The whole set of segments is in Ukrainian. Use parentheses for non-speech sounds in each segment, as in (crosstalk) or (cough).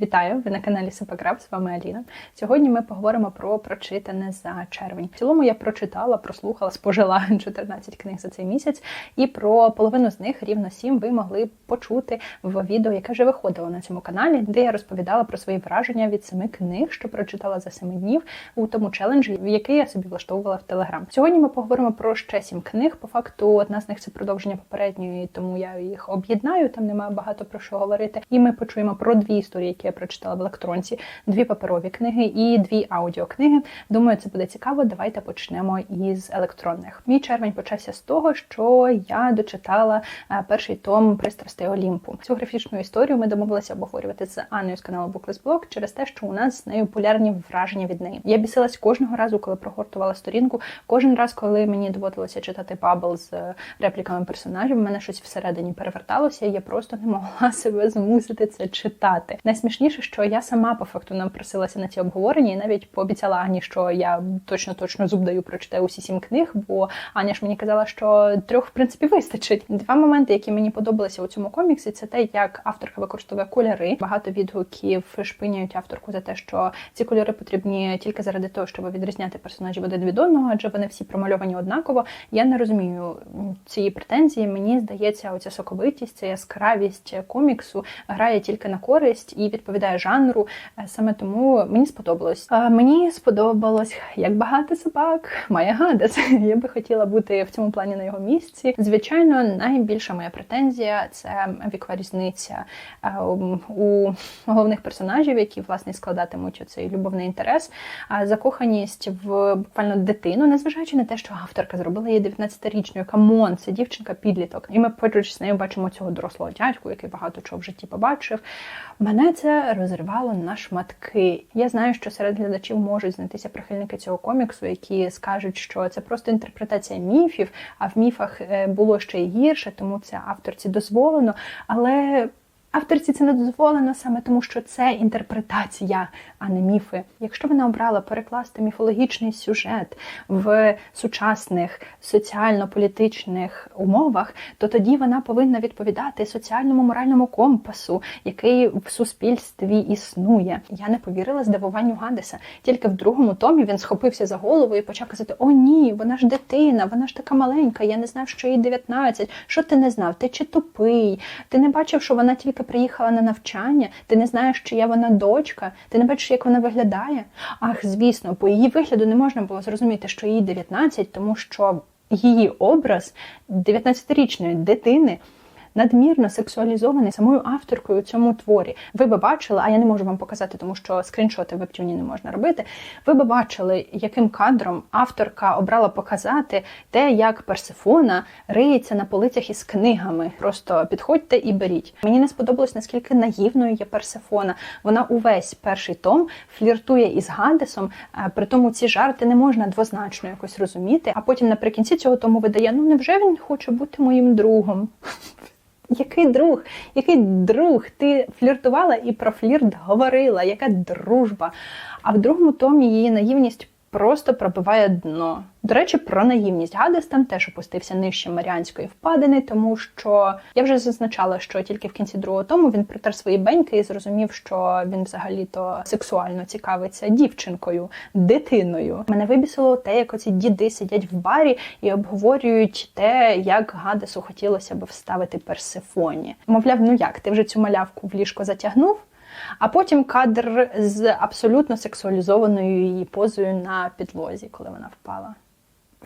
Вітаю! Ви на каналі Сипаграф, з вами Аліна. Сьогодні ми поговоримо про прочитане за червень. В цілому я прочитала, прослухала, спожила (laughs) 14 книг за цей місяць, і про половину з них, рівно 7, ви могли почути в відео, яке вже виходило на цьому каналі, де я розповідала про свої враження від семи книг, що прочитала за 7 днів у тому челенджі, який я собі влаштовувала в Телеграм. Сьогодні ми поговоримо про ще 7 книг. По факту, одна з них це продовження попередньої, тому я їх об'єднаю. Там немає багато про що говорити. І ми почуємо про дві історії, які я прочитала в електронці, дві паперові книги і дві аудіокниги. Думаю, це буде цікаво. Давайте почнемо із електронних. Мій червень почався з того, що я дочитала е, перший том пристрастей Олімпу. Цю графічну історію ми домовилися обговорювати з Анною з каналу Blog через те, що у нас з нею полярні враження від неї. Я бісилась кожного разу, коли прогортувала сторінку. Кожен раз, коли мені доводилося читати бабл з е, репліками персонажів, в мене щось всередині переверталося, і я просто не могла (laughs) себе змусити це читати. Найсмішніше, що я сама по факту напросилася на ці обговорення, і навіть пообіцяла Ані, що я точно точно зуб даю прочитаю усі сім книг, бо Аня ж мені казала, що трьох в принципі вистачить. Два моменти, які мені подобалися у цьому коміксі, це те, як авторка використовує кольори. Багато відгуків шпиняють авторку за те, що ці кольори потрібні тільки заради того, щоб відрізняти персонажів один від одного, адже вони всі промальовані однаково. Я не розумію цієї претензії. Мені здається, оця соковитість, ця яскравість коміксу грає тільки на користь і відповідає жанру. Е, Саме тому мені сподобалось. Мені сподобалось, як багато собак має Гадес. (laughs) Я би хотіла бути в цьому плані на його місці. Звичайно, найбільша моя претензія це вікова різниця е, у головних персонажів, які власне складатимуть цей любовний інтерес, а закоханість в буквально дитину, незважаючи на те, що авторка зробила її 19-річною. Камон, це дівчинка підліток. І ми поруч з нею бачимо цього дорослого дядьку, який багато чого в житті побачив. Мене це розривало на шматки. Я знаю, що серед глядачів можуть знайтися прихильники цього коміксу, які скажуть, що це просто інтерпретація міфів, а в міфах е, було ще й гірше, тому це авторці дозволено. Але Авторці це не дозволено саме тому, що це інтерпретація, а не міфи. Якщо вона обрала перекласти міфологічний сюжет в сучасних соціально-політичних умовах, то тоді вона повинна відповідати соціальному моральному компасу, який в суспільстві існує. Я не повірила здивуванню Гадеса. Тільки в другому томі він схопився за голову і почав казати: О, ні, вона ж дитина, вона ж така маленька. Я не знав, що їй 19. Що ти не знав? Ти чи тупий? Ти не бачив, що вона тільки приїхала на навчання, ти не знаєш, чия вона дочка, ти не бачиш, як вона виглядає. Ах, звісно, по її вигляду не можна було зрозуміти, що їй 19, тому що її образ 19-річної дитини. Надмірно сексуалізований самою авторкою у цьому творі. Ви би бачили, а я не можу вам показати, тому що скріншоти вебтюні не можна робити. Ви би бачили, яким кадром авторка обрала показати те, як Персифона риється на полицях із книгами. Просто підходьте і беріть. Мені не сподобалось, наскільки наївною є Персифона. Вона увесь перший том фліртує із Гадесом, при тому ці жарти не можна двозначно якось розуміти. А потім наприкінці цього тому видає: ну невже він хоче бути моїм другом? (laughs) Який друг? Який друг? Ти фліртувала і про флірт говорила, яка дружба. А в другому томі її наївність просто пробиває дно. До речі, про наївність Гадес там теж опустився нижче Маріанської впадини, тому що я вже зазначала, що тільки в кінці другого тому він притер свої беньки і зрозумів, що він взагалі-то сексуально цікавиться дівчинкою, дитиною. Мене вибісило те, як оці діди сидять в барі і обговорюють те, як Гадесу хотілося б вставити персифоні. Мовляв, ну як ти вже цю малявку в ліжко затягнув? А потім кадр з абсолютно сексуалізованою її позою на підлозі, коли вона впала.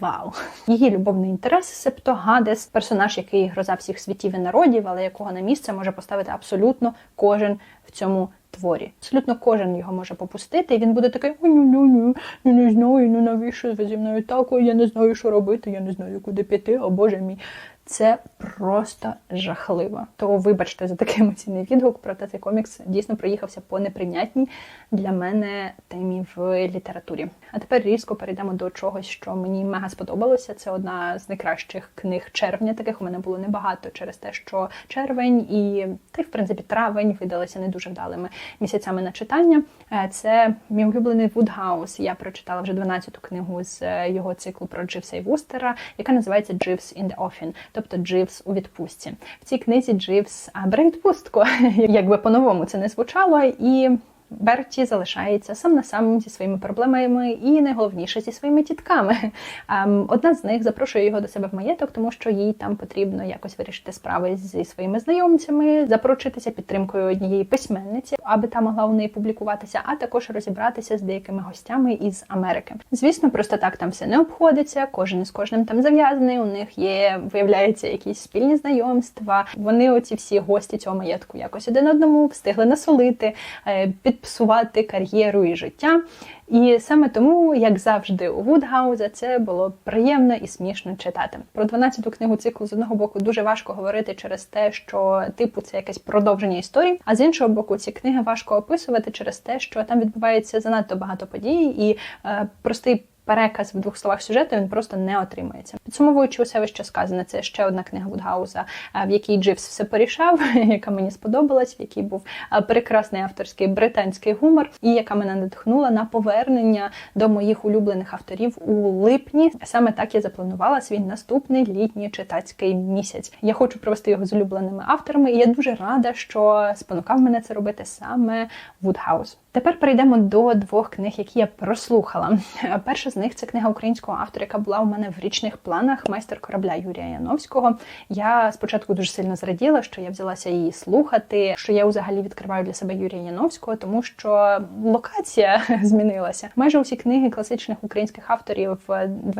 Вау! Її любовний інтерес, себто Гадес, персонаж, який гроза всіх світів і народів, але якого на місце може поставити абсолютно кожен в цьому творі. Абсолютно кожен його може попустити, і він буде такий: ой ну ну ну ну не знаю, ну навіщо ви зі мною такою, я не знаю, що робити, я не знаю, куди піти, о Боже мій. Це просто жахливо. То вибачте за такий емоційний відгук, проте цей комікс дійсно проїхався по неприйнятній для мене темі в літературі. А тепер різко перейдемо до чогось, що мені мега сподобалося. Це одна з найкращих книг червня. Таких у мене було небагато через те, що червень і та й в принципі травень видалися не дуже вдалими місяцями на читання. Е, це мій улюблений Вудгаус. Я прочитала вже 12-ту книгу з е, його циклу про Дживса і Вустера, яка називається Дживс in the Offing. Тобто Дживс у відпустці. В цій книзі Дживс бере відпустку, (laughs) якби по-новому це не звучало, і Берті залишається сам на сам зі своїми проблемами і найголовніше зі своїми тітками. (laughs) Ем, одна з них запрошує його до себе в маєток, тому що їй там потрібно якось вирішити справи зі своїми знайомцями, запоручитися підтримкою однієї письменниці, аби та могла у неї публікуватися, а також розібратися з деякими гостями із Америки. Звісно, просто так там все не обходиться. Кожен із кожним там зав'язаний. У них є, виявляється, якісь спільні знайомства. Вони, оці всі гості цього маєтку, якось один одному встигли насолити. Е, під псувати кар'єру і життя. І саме тому, як завжди, у Вудгауза це було приємно і смішно читати. Про 12-ту книгу циклу з одного боку дуже важко говорити через те, що типу це якесь продовження історії. А з іншого боку, ці книги важко описувати через те, що там відбувається занадто багато подій, і е, простий переказ в двох словах сюжету він просто не отримується. Підсумовуючи усе що сказане, це ще одна книга Вудгауза, в якій Дживс все порішав, (laughs) яка мені сподобалась, в якій був прекрасний авторський британський гумор, і яка мене надихнула на повернення до моїх улюблених авторів у липні. Саме так я запланувала свій наступний літній читацький місяць. Я хочу провести його з улюбленими авторами, і я дуже рада, що спонукав мене це робити саме Вудгауз. Тепер перейдемо до двох книг, які я прослухала. Перша з них це книга українського автора, яка була у мене в річних планах майстер корабля Юрія Яновського. Я спочатку дуже сильно зраділа, що я взялася її слухати, що я взагалі відкриваю для себе Юрія Яновського, тому що локація (laughs) змінилася. Майже усі книги класичних українських авторів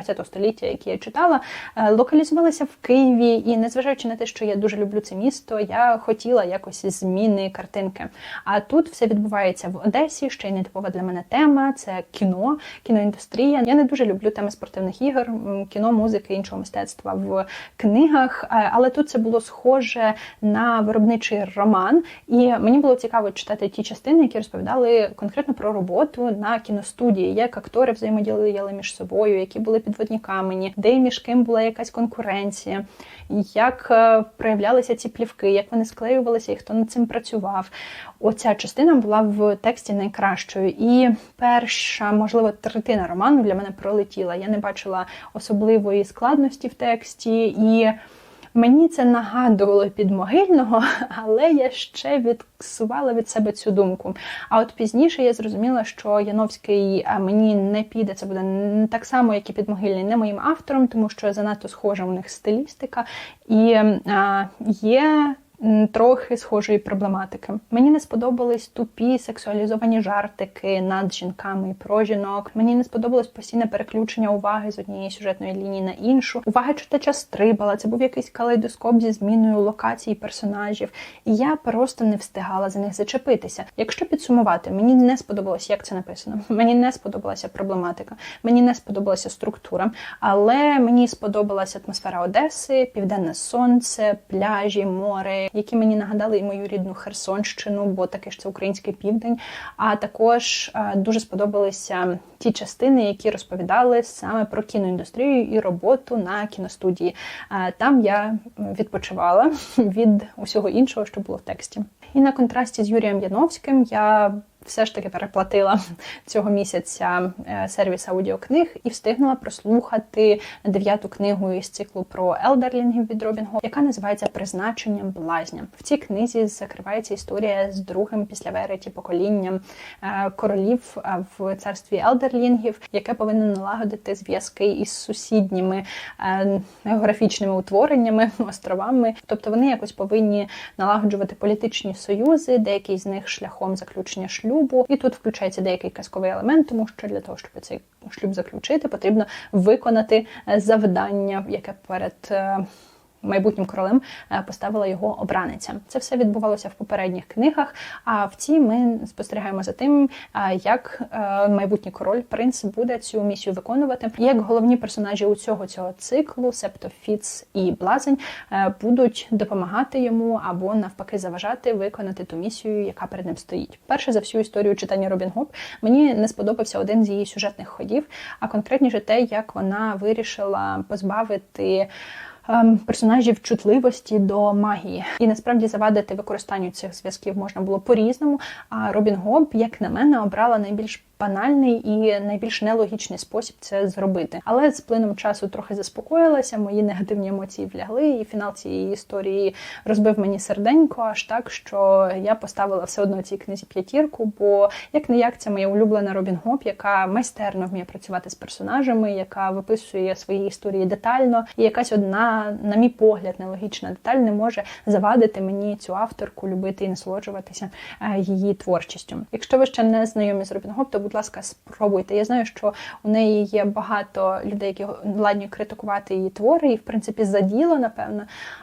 ХХ століття, які я читала, е, локалізувалися в Києві. І незважаючи на те, що я дуже люблю це місто, я хотіла якось зміни картинки. А тут все відбувається в Одесі процесі. Ще й нетипова для мене тема це кіно, кіноіндустрія. Я не дуже люблю теми спортивних ігор, кіно, музики, іншого мистецтва в книгах. Е, але тут це було схоже на виробничий роман, і мені було цікаво читати ті частини, які розповідали конкретно про роботу на кіностудії, як актори взаємодіяли між собою, які були підводні камені, де між ким була якась конкуренція, як е, проявлялися ці плівки, як вони склеювалися і хто над цим працював. Оця частина була в тексті найкращою. І перша, можливо, третина роману для мене пролетіла. Я не бачила особливої складності в тексті, і мені це нагадувало підмогильного, (laughs) але я ще відсувала від себе цю думку. А от пізніше я зрозуміла, що Яновський мені не піде. Це буде так само, як і підмогильний, не моїм автором, тому що занадто схожа у них стилістика. І а, є трохи схожої проблематики. Мені не сподобались тупі сексуалізовані жартики над жінками і про жінок. Мені не сподобалось постійне переключення уваги з однієї сюжетної лінії на іншу. Увага читача стрибала. Це був якийсь калейдоскоп зі зміною локацій персонажів, і я просто не встигала за них зачепитися. Якщо підсумувати, мені не сподобалось, як це написано. (laughs) Мені не сподобалася проблематика, мені не сподобалася структура, але мені сподобалася атмосфера Одеси, південне сонце, пляжі, море які мені нагадали і мою рідну Херсонщину, бо таке ж це український південь. А також е, дуже сподобалися ті частини, які розповідали саме про кіноіндустрію і роботу на кіностудії. Е, там я відпочивала (laughs) від усього іншого, що було в тексті. І на контрасті з Юрієм Яновським я все ж таки переплатила цього місяця е, сервіс аудіокниг і встигнула прослухати дев'яту книгу із циклу про елдерлінгів від Робінго, яка називається Призначенням блазня. В цій книзі закривається історія з другим після Вереті поколінням е, королів е, в царстві елдерлінгів, яке повинно налагодити зв'язки із сусідніми географічними утвореннями, (laughs) островами. Тобто вони якось повинні налагоджувати політичні союзи, деякі з них шляхом заключення шлюбу шлюбу, і тут включається деякий казковий елемент, тому що для того, щоб цей шлюб заключити, потрібно виконати завдання, яке перед е, майбутнім королем е, поставила його обраниця. Це все відбувалося в попередніх книгах. А в цій ми спостерігаємо за тим, е, як е, майбутній король принц буде цю місію виконувати. Як головні персонажі у цього цього циклу, септо Фіц і Блазень, будуть допомагати йому або навпаки заважати виконати ту місію, яка перед ним стоїть. Перше за всю історію читання Робін Гуд мені не сподобався один з її сюжетних ходів, а конкретніше те, як вона вирішила позбавити. Ем, персонажів чутливості до магії. І насправді завадити використанню цих зв'язків можна було по-різному. А Робін Гоб, як на мене, обрала найбільш банальний і найбільш нелогічний спосіб це зробити. Але з плином часу трохи заспокоїлася, мої негативні емоції влягли, і фінал цієї історії розбив мені серденько, аж так, що я поставила все одно цій книзі п'ятірку. Бо як не як це моя улюблена Робін Гоп, яка майстерно вміє працювати з персонажами, яка виписує свої історії детально, і якась одна, на мій погляд, нелогічна деталь не може завадити мені цю авторку любити і насолоджуватися е, її творчістю. Якщо ви ще не знайомі з Робін Гоп, то будь ласка, спробуйте. Я знаю, що у неї є багато людей, які ладні критикувати її твори, і в принципі за діло, напевно.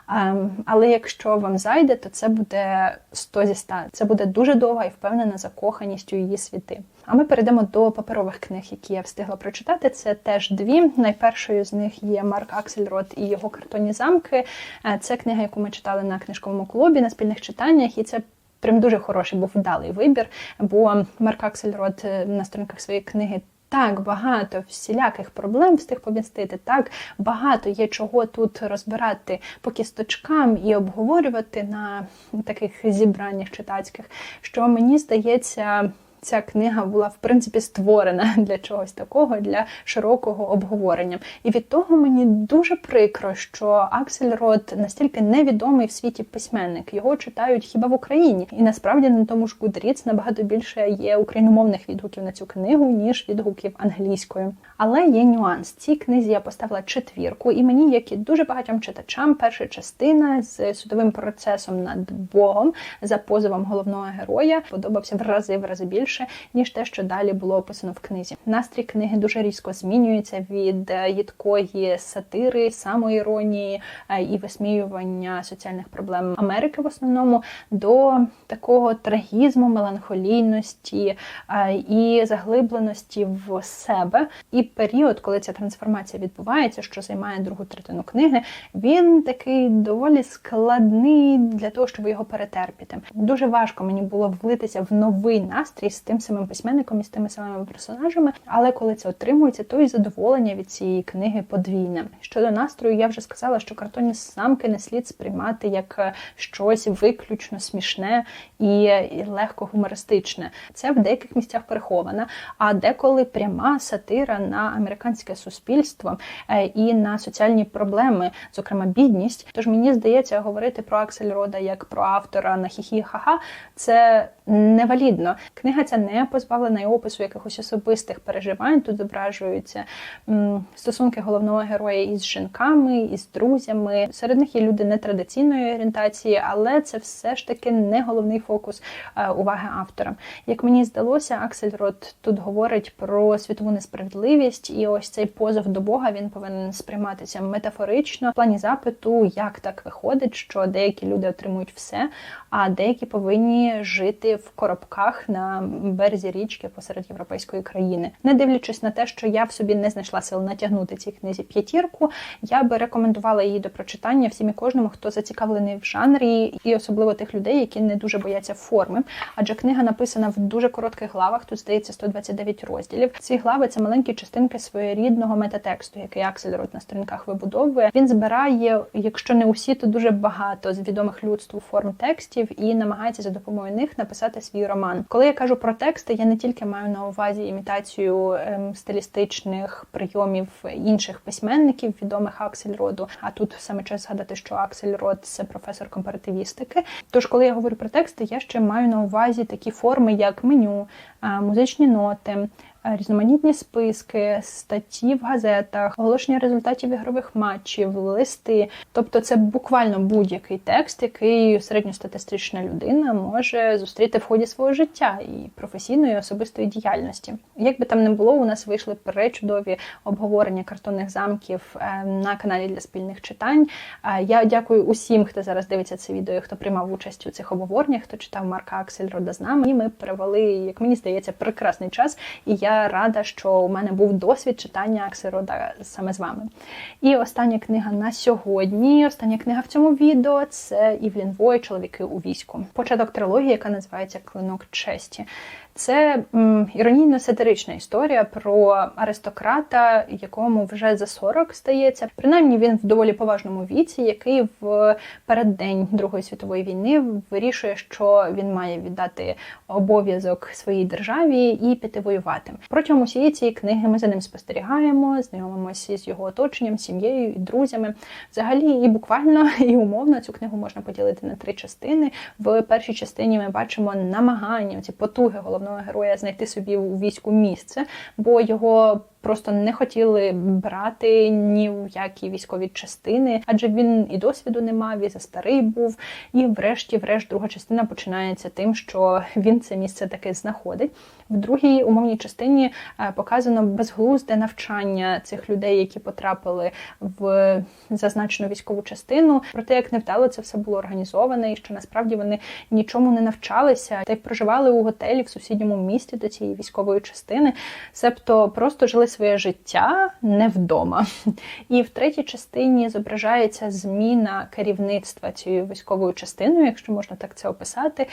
Ем, але якщо вам зайде, то це буде 100 зі 100. Це буде дуже довга і впевнена закоханість у її світи. А ми перейдемо до паперових книг, які я встигла прочитати. Це теж дві. Найпершою з них є Марк Аксельрод і його картонні замки. Е, це книга, яку ми читали на книжковому клубі на спільних читаннях, і це. Прям дуже хороший був вдалий вибір, бо Марк Аксельрод е, на сторінках своєї книги так багато всіляких проблем встиг помістити, так багато є чого тут розбирати по кісточкам і обговорювати на таких зібраннях читацьких, що мені здається ця книга була в принципі створена (laughs) для чогось такого, для широкого обговорення. І від того мені дуже прикро, що Аксель Рот настільки невідомий в світі письменник. Його читають хіба в Україні, і насправді на тому ж Goodreads набагато більше є україномовних відгуків на цю книгу ніж відгуків англійською. Але є нюанс. Цій книзі я поставила четвірку, і мені, як і дуже багатьом читачам, перша частина з судовим процесом над Богом за позовом головного героя подобався в рази в рази більше, ніж те, що далі було описано в книзі. Настрій книги дуже різко змінюється від е, їдкої сатири, самоіронії е, і висміювання соціальних проблем Америки в основному до такого трагізму, меланхолійності е, і заглибленості в себе. І період, коли ця трансформація відбувається, що займає другу третину книги, він такий доволі складний для того, щоб його перетерпіти. Дуже важко мені було влитися в новий настрій з тим самим письменником і з тими самими персонажами. Але коли це отримується, то і задоволення від цієї книги подвійне. Щодо настрою, я вже сказала, що картонні самки не слід сприймати як е, щось виключно смішне і легко гумористичне. Це в деяких місцях перехована, а деколи пряма сатира на американське суспільство е, і на соціальні проблеми, зокрема бідність. Тож мені здається, говорити про Аксель Рода як про автора на хі-хі ха-ха це невалідно. Книга ця не позбавлена й опису якихось особистих переживань. Тут зображуються стосунки головного героя із жінками, із друзями. Серед них є люди нетрадиційної орієнтації, але це все ж таки не головний фокус е, уваги автора. Як мені здалося, Аксель Рот тут говорить про світову несправедливість, і ось цей позов до Бога він повинен сприйматися метафорично в плані запиту, як так виходить, що деякі люди отримують все, а деякі повинні жити в коробках на березі річки посеред європейської країни. Не дивлячись на те, що я в собі не знайшла сил натягнути цій книзі п'ятірку, я би рекомендувала її до прочитання всім і кожному, хто зацікавлений в жанрі, і особливо тих людей, які не дуже бояться форми. Адже книга написана в дуже коротких главах. Тут здається 129 розділів. Ці глави це маленькі частинки своєрідного метатексту, який Аксельрод на сторінках вибудовує. Він збирає, якщо не усі, то дуже багато з відомих людству форм текстів і намагається за допомогою них написати свій роман. Коли я кажу про тексти, я не тільки маю на увазі імітацію ем, стилістичних прийомів інших письменників, відомих Аксельроду. А тут саме час згадати, що Аксельрод це професор компаративістики. Тож, коли я говорю про тексти, я ще маю на увазі такі форми, як меню, е, музичні ноти. Е, різноманітні списки, статті в газетах, оголошення результатів ігрових матчів, листи. Тобто, це буквально будь-який текст, який середньостатистична людина може зустріти в ході свого життя і професійної і особистої діяльності. Як би там не було, у нас вийшли перечудові обговорення картонних замків е, на каналі для спільних читань. Е, я дякую усім, хто зараз дивиться це відео, і хто приймав участь у цих обговореннях, хто читав Марка Аксельрода з нами. І ми провели, як мені здається, прекрасний час. І я я рада, що у мене був досвід читання Аксирода саме з вами. І остання книга на сьогодні. Остання книга в цьому відео це Івлін Вой, чоловіки у війську. Початок трилогії, яка називається Клинок честі. Це іронійно-сатирична історія про аристократа, якому вже за 40 стається. Принаймні він в доволі поважному віці, який в переддень Другої світової війни вирішує, що він має віддати обов'язок своїй державі і піти воювати. Протягом усієї цієї книги ми за ним спостерігаємо, знайомимося з його оточенням, сім'єю і друзями. Взагалі, і буквально і умовно цю книгу можна поділити на три частини. В першій частині ми бачимо намагання ці потуги головного головного героя знайти собі у війську місце, бо його просто не хотіли брати ні в які військові частини, адже він і досвіду не мав, і за старий був. І, врешті-врешт, друга частина починається тим, що він це місце таки знаходить. В другій умовній частині е, показано безглузде навчання цих людей, які потрапили в зазначену військову частину. Про те, як невдало це все було організоване, і що насправді вони нічому не навчалися, та й проживали у готелі в сусідньому місті до цієї військової частини, себто просто жили своє життя не вдома. І в третій частині зображається зміна керівництва цією військовою частиною, якщо можна так це описати,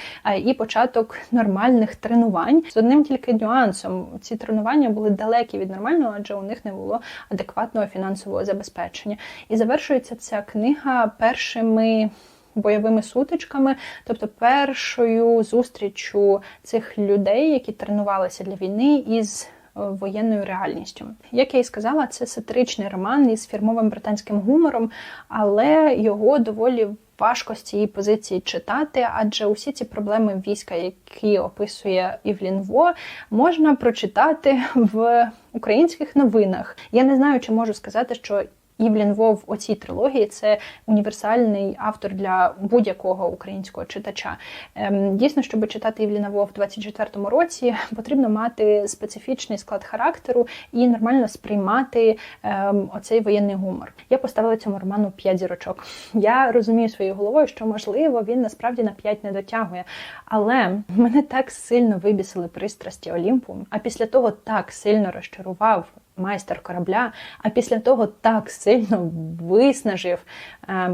і початок нормальних тренувань з одним тільки нюансом. Ці тренування були далекі від нормального, адже у них не було адекватного фінансового забезпечення. І завершується ця книга першими. Бойовими сутичками, тобто першою зустрічю цих людей, які тренувалися для війни, із воєнною реальністю. Як я і сказала, це сатиричний роман із фірмовим британським гумором, але його доволі важко з цієї позиції читати, адже усі ці проблеми війська, які описує Івлін Во, можна прочитати в українських новинах. Я не знаю, чи можу сказати, що Івлін Вов у цій трилогії це універсальний автор для будь-якого українського читача. Ем, дійсно, щоб читати Івліна Вов в 24-му році, потрібно мати специфічний склад характеру і нормально сприймати ем, оцей воєнний гумор. Я поставила цьому роману 5 зірочок. Я розумію своєю головою, що можливо він насправді на 5 не дотягує. Але мене так сильно вибісили пристрасті Олімпу, а після того так сильно розчарував майстер корабля, а після того так сильно виснажив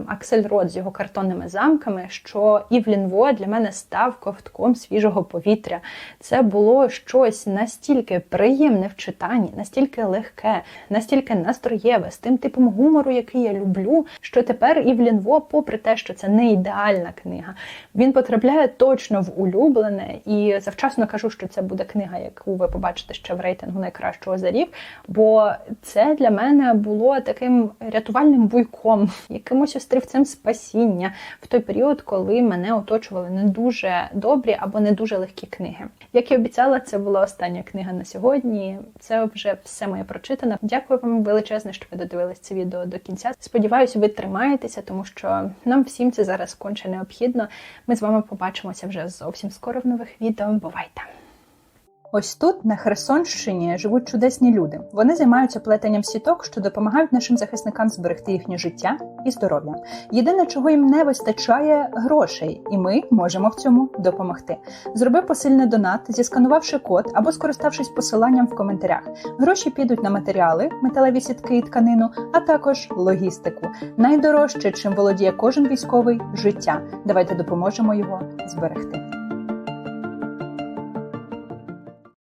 Аксель Рот з його картонними замками, що Івлін Во для мене став ковтком свіжого повітря. Це було щось настільки приємне в читанні, настільки легке, настільки настроєве, з тим типом гумору, який я люблю, що тепер Івлін Во, попри те, що це не ідеальна книга, він потрапляє точно в улюблене і завчасно кажу, що це буде книга, яку ви побачите ще в рейтингу найкращого за рік бо це для мене було таким рятувальним буйком, якимось острівцем спасіння в той період, коли мене оточували не дуже добрі або не дуже легкі книги. Як і обіцяла, це була остання книга на сьогодні. Це вже все моє прочитане. Дякую вам величезне, що ви додивились це відео до кінця. Сподіваюся, ви тримаєтеся, тому що нам всім це зараз конче необхідно. Ми з вами побачимося вже зовсім скоро в нових відео. Бувайте! Ось тут, на Херсонщині, живуть чудесні люди. Вони займаються плетенням сіток, що допомагають нашим захисникам зберегти їхнє життя і здоров'я. Єдине, чого їм не вистачає грошей, і ми можемо в цьому допомогти. Зроби посильний донат, зісканувавши код або скориставшись посиланням в коментарях. Гроші підуть на матеріали, металеві сітки і тканину, а також логістику. Найдорожче, чим володіє кожен військовий життя. Давайте допоможемо його зберегти.